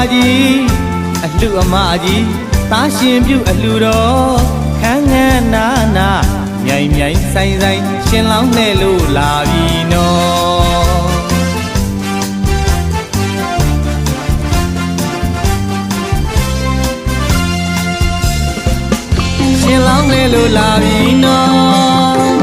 ကားကြီးအလှအမကြီးသားရှင်ပြုအလှတော်ခန်းငန်းနာနာမြိုင်မြိုင်ဆိုင်ဆိုင်ရှင်လောင်းလဲလို့လာပြီနော်ရှင်လောင်းလေလို့လာပြီနော်။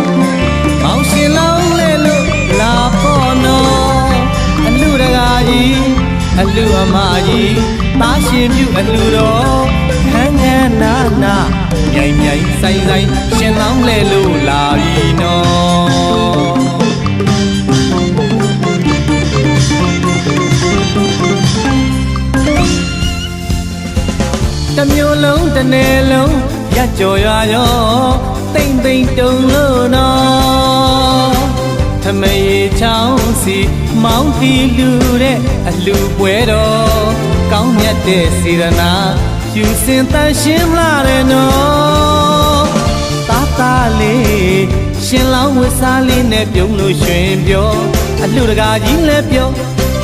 အလူအမကြီးသားရှင်ပြုအလူတော်ခန်းခန်းနာနာမြိုင်မြိုင်ဆိုင်ဆိုင်ရှင်လောင်းလေလို့လာပြီနော်။တစ်မျိုးလုံးတစ်နယ်လုံးရကြော်ရွာရောတိမ့်တိမ့်တုံလို့နော်ထမေချောင်းစီ မောင်းတီလူတဲ့အလူပွဲတော်ကောင်းမြတ်တဲ့စေရနာယူစင်တန်ရှင်းလာတယ်နော်တာတာလေးရှင်လောင်းဝစားလေးနဲ့ပြုံးလို့ရွှင်ပြောအလူတကာကြီးလည်းပြော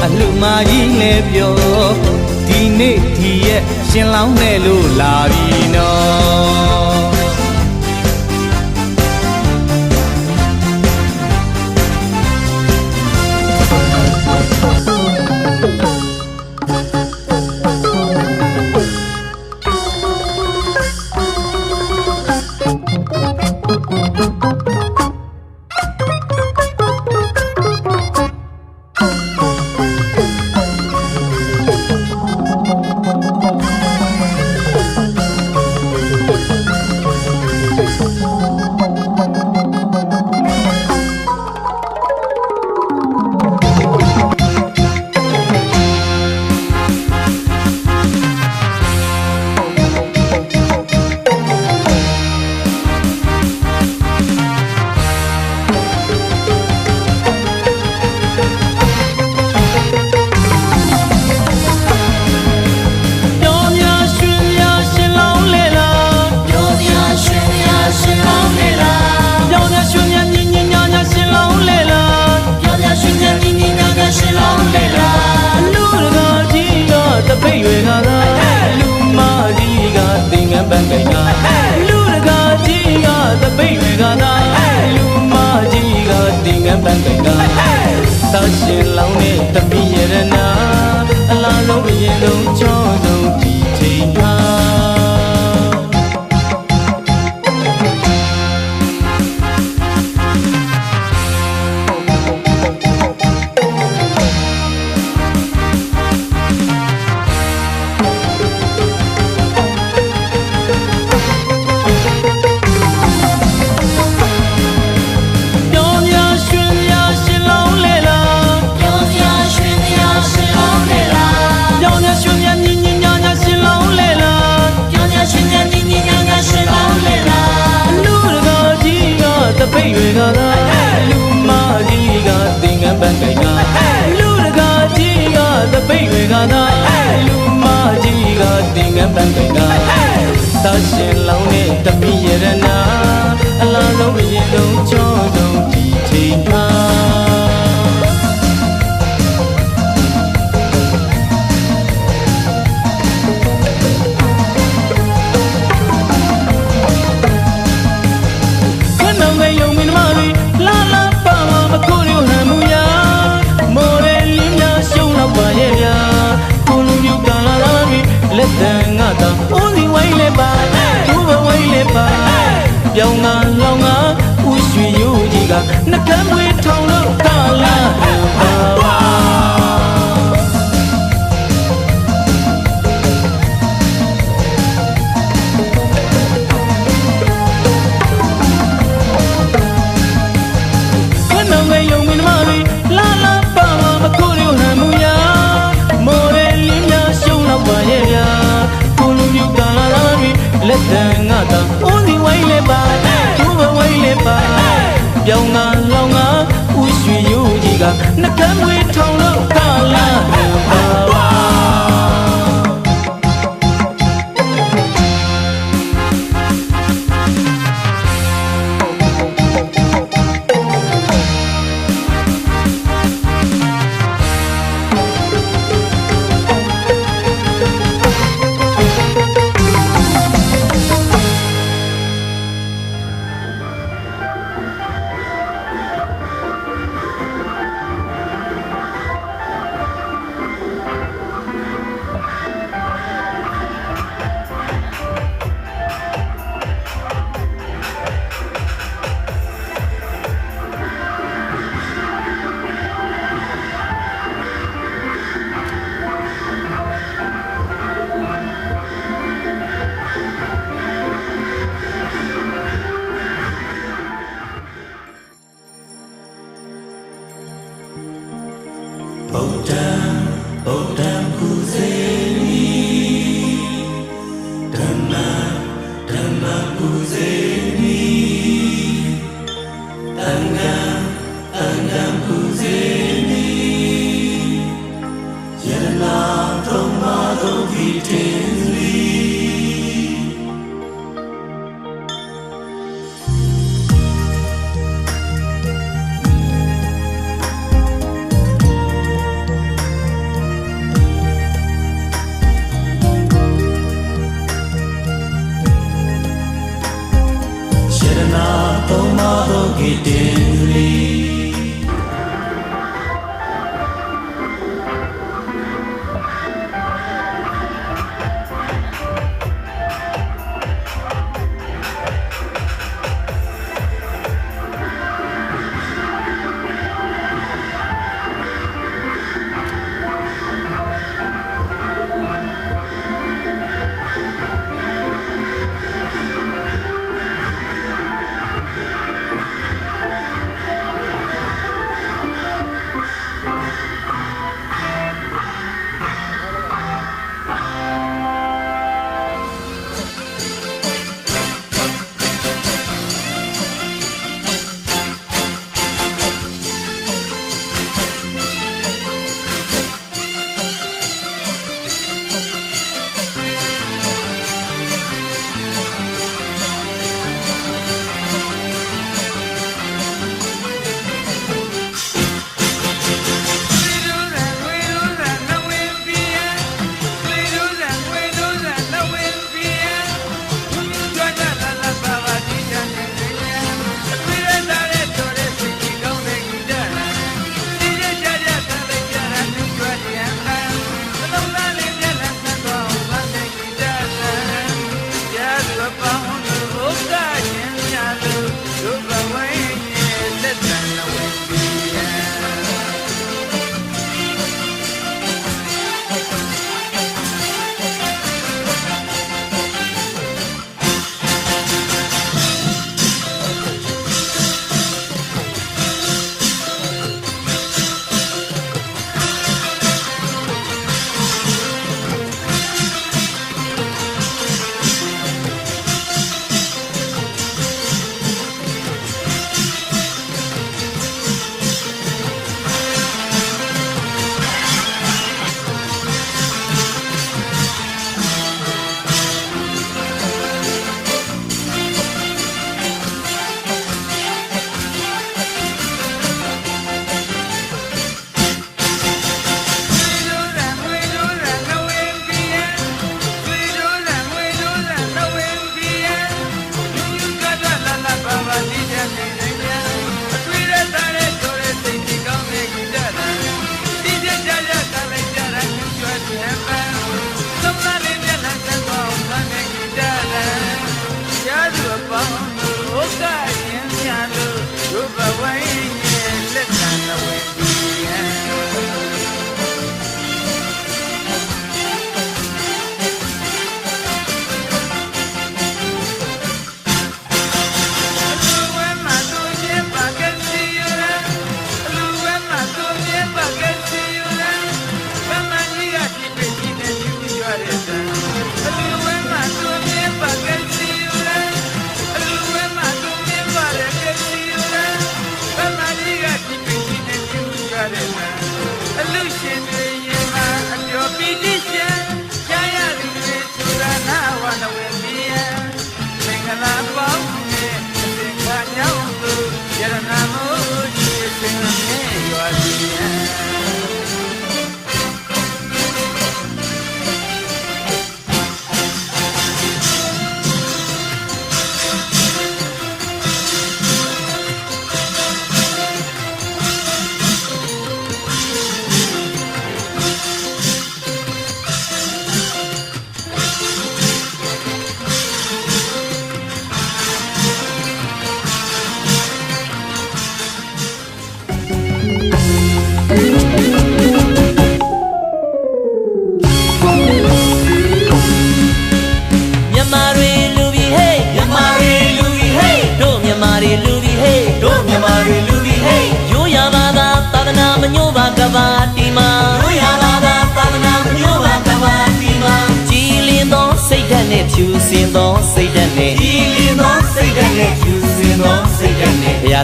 အလူမကြီးလည်းပြောဒီနေ့ဒီရက်ရှင်လောင်းတယ်လို့လာပြီနော် န်းပန်းကိန်းကသာရှင်လောင်းတဲ့တပိ လောင်ငါဥရွှေရိုးကြီးကနှကမ်းမွေးထောင်လို့ကလာဟန်ပါ ပြောင်းငါလောင်ငါဥရွှေရိုးကြီးကနှကမ်းမွေးထောင်လို့ကလာ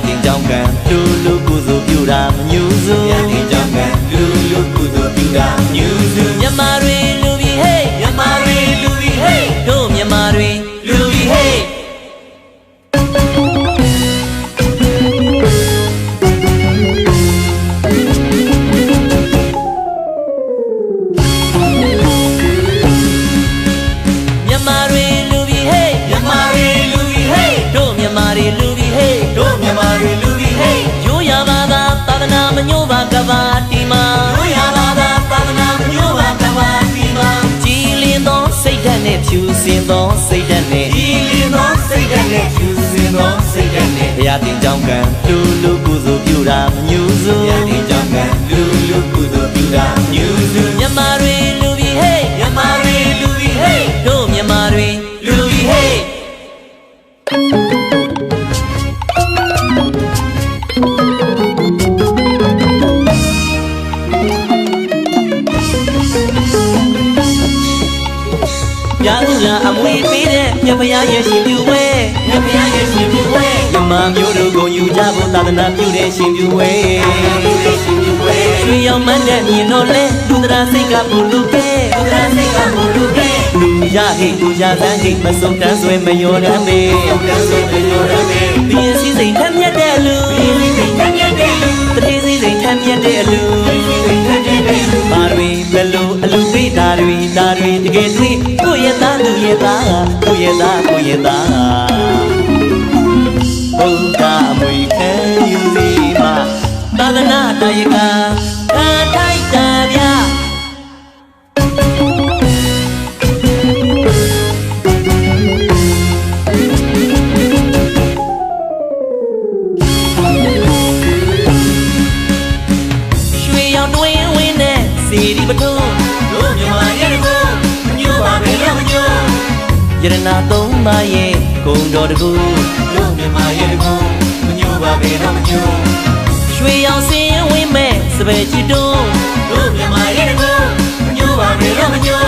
တင်ကြောင်းကံလူလူကုသိုလ်ပြုတာမညူစုဘုရားတင်ကြောင်းကံလူလူကုသိုလ်ပြုတာမညူစုမြမတွေ ဖြူစင်သောစိတ်ဓာတ်နဲ့ကြည်လင်သောစိတ်ဓာတ်နဲ့ဖြူစင်သောစိတ်ဓာတ်နဲ့ဘုရားတင်ကြောင်းကံလူလူကုသိုလ်ပြုတာမညူစုဘုရားတင်ကြောင်းကံလူလူကုသိုလ်ပြုတာမညူစု မြတ်ဖရားရဲ့ရှင်ပြုဝဲမြတ်ဖရားရဲ့ရှင်ပြုဝဲမြမမျိုးတို့ကိုယူကြဖို့သာသနာပြုတဲ့ရှင်ပြုဝဲရွှေရောင်မန်းတဲ့မြင်တော့လဲလူတရာစိတ်ကပူလူကဲလူတရာစိတ်ကပူလူကဲလူရဟိတ်လူရသန်းဟိတ်မစုံတန်းဆွဲမယောရမ်းမေတန်းဆွဲမယောရမ်းမေပြ ရဲ့သားကိုယ့်ရဲ့သားကိုယ့်ရဲ့သား င်းမဲ့စပယ်ချီတုံးတို့မြမရဲ့ကိုမညိုပါပဲတော့မညို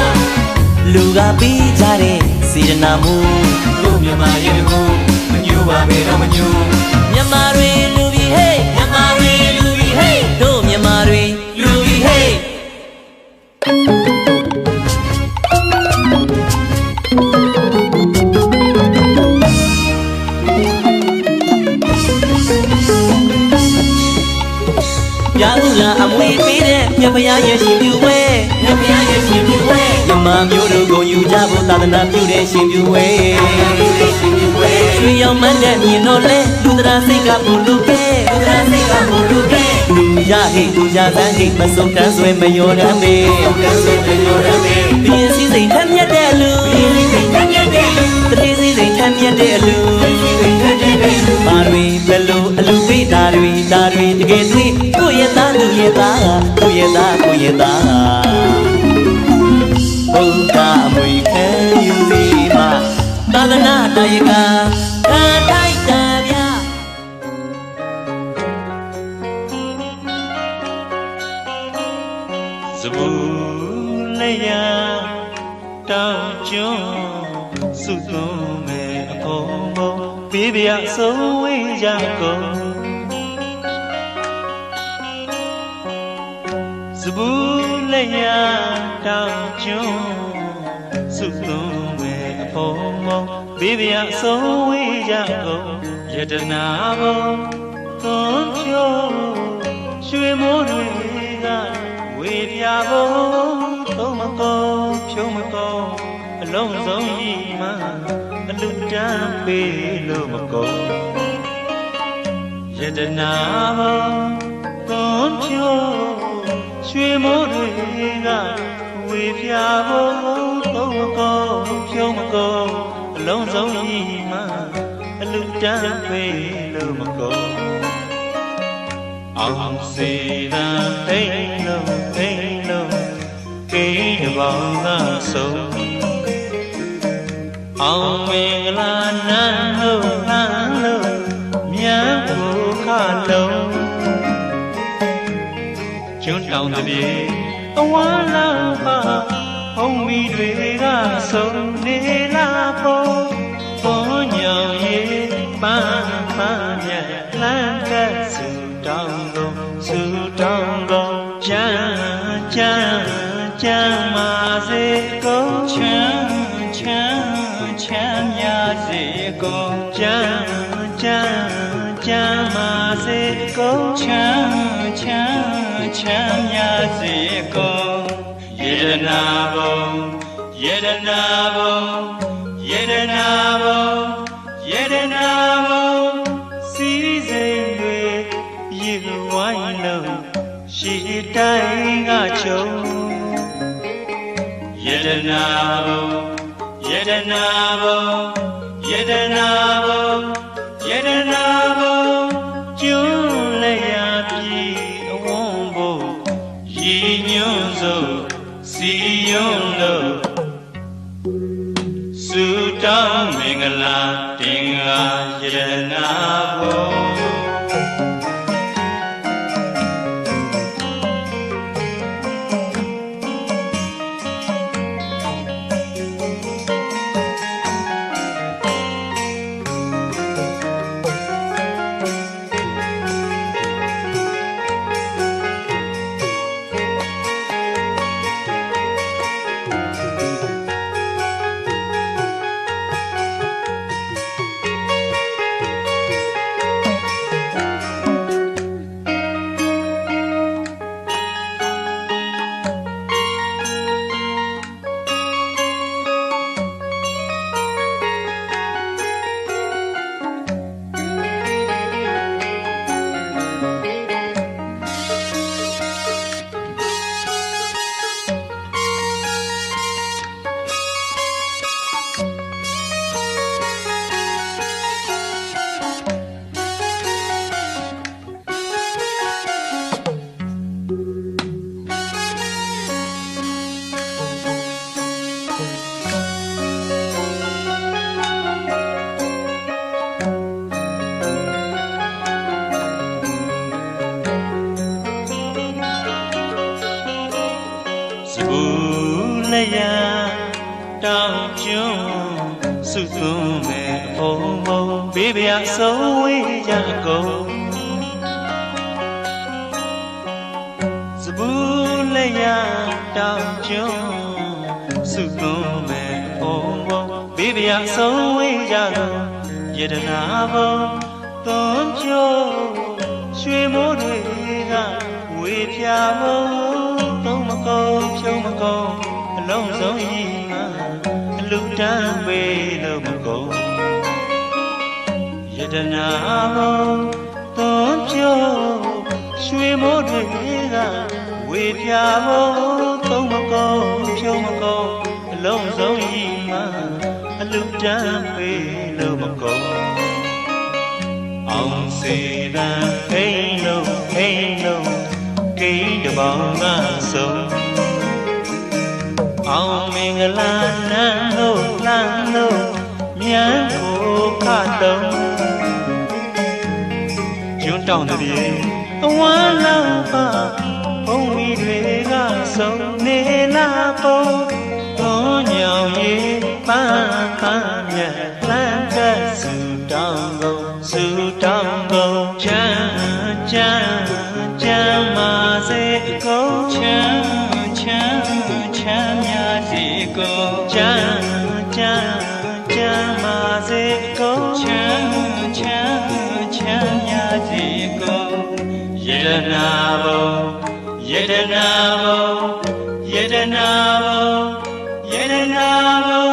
လူကပြီးကြတဲ့စီရနာမှုတို့မြမရဲ့ကိုမညိုပါပဲတော့မညိုမြမတွေလူပြီးဟေး မြတ်ဖရားရဲ့ရှင်ပြုဝဲမြတ်ဖရားရဲ့ရှင်ပြုဝဲမြမမျိုးတို့ကိုယူကြဖို့သာသနာပြုတဲ့ရှင်ပြုဝဲရွှေရောင်မန်းတဲ့မြင်တော့လဲလူတရာစိတ်ကပူလူကဲလူတရာစိတ်ကပူလူကဲလူရဟိတ်လူရသန်းဟိတ်မစုံတန်းဆွဲမယောရမ်းမေတန်းဆွဲမယောရမ်းမေပြင်းစည်းစိမ်ထက်မြက်တဲ့လူပြင်းစည်းစိမ်ထက်မြက်တဲ့လူတတိစည်းစိမ်ထက်မြက်တဲ့လူ ရဲ့သားကိုယ့်ရဲ့သားကိုယ့်ရဲ့သား ကြကုန်ယတနာဘုံသွန်းဖြိုးရွှေမိုးတွေကဝေပြဖို့သုံးမကောဖြုံးမကောအလုံးစုံဤမှအလူတန်းပေးလို့မကောယတနာဘောသွန်ဖြိုးရွှေမိုးတွေကဝေပြဖို့သုံးမကောဖြုံးမကောအလုံးစုံဤမှ အလူတန်းပေးလို့မကောအောင်စေတာသိမ့်လို့သိမ့်လို့ကိန်းပေါင်းသာဆုံးအောင်မင်္ဂလာနန်းလို့နန်းလို့မြတ်ဘုခလုံးကျွန်းတောင်တ ပန်းပန်းမြတ်လမ်းကဆူတောင်းတော်ဆူတောင်းတော်ကြမ်းကြမ်းကြမ်းမာစေကုန်ချမ်းချမ်းချမ်းမြစေကုန်ကြမ်းကြမ်းကြမ်းမာစေကုန်ချမ်းချမ်းချမ်းမြစေကုန်ယရနာဘုံယရနာဘုံ ရှိတိုင်းကချုံယေဒနာဘုံယေဒနာဘုံယေဒနာဘုံယေဒနာဘုံကျွန်းလျာပြီအဝုံဘုံရည်ညွန်းစို့စီယုံလို့စုတောင်းမင်္ဂလာတင်္ဂါယရနာဘုံ စုသွန်းမဲ့အဖုံဖုံဘေးဗျာဆုံးဝေးကြကုန်စဘူးလျာတောင်းကျွန်းစုသွန်းမဲ့အဖုံဖုံဘေးဗျာဆုံးဝေးကြကုန်ယတနာဘုံသွန်ကြိုးရွှေမိုးတွေကဝေပြဘုံသုံးမကုန်ဖြုံးမကုန်အလုံးစုံဤမှာအလူ တန်းပေးလို့မကုန်ယတနာဘုံသွန်ကြိုးရွှေမိုးတွေကဝေပြဘုံသုံးမကုန်ဖြုံးမကုန်အလုံးစုံဤမှာအလူတန်းပေးလို့မကုန်အောင်စေတံအိမ်လုံးအိမ်လုံးကိန်းတပေါင်းကဆုံး အောင်မင်္ဂလာနန်းလို့လမ်းလို့မြန်ကိုခတုံးကျွန်းတောင်တည်းအဝမ်းလောက်ပါ နာဘုံယတနာဘုံယတနာဘုံယတနာဘုံ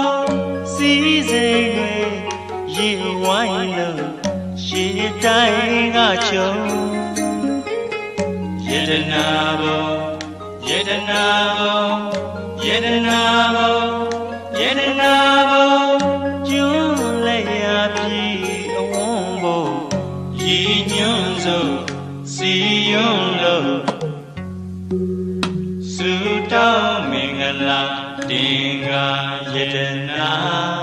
စီစိမ်တွေရေဝိုင်းလို့ရှေးတိုင်းကချုံယတနာဘုံယတနာဘုံယတနာဘုံယတနာဘုံကျွန်းလက်ရပြီအဝုံးဘုံရည်ညွန်းစို့စီ င်္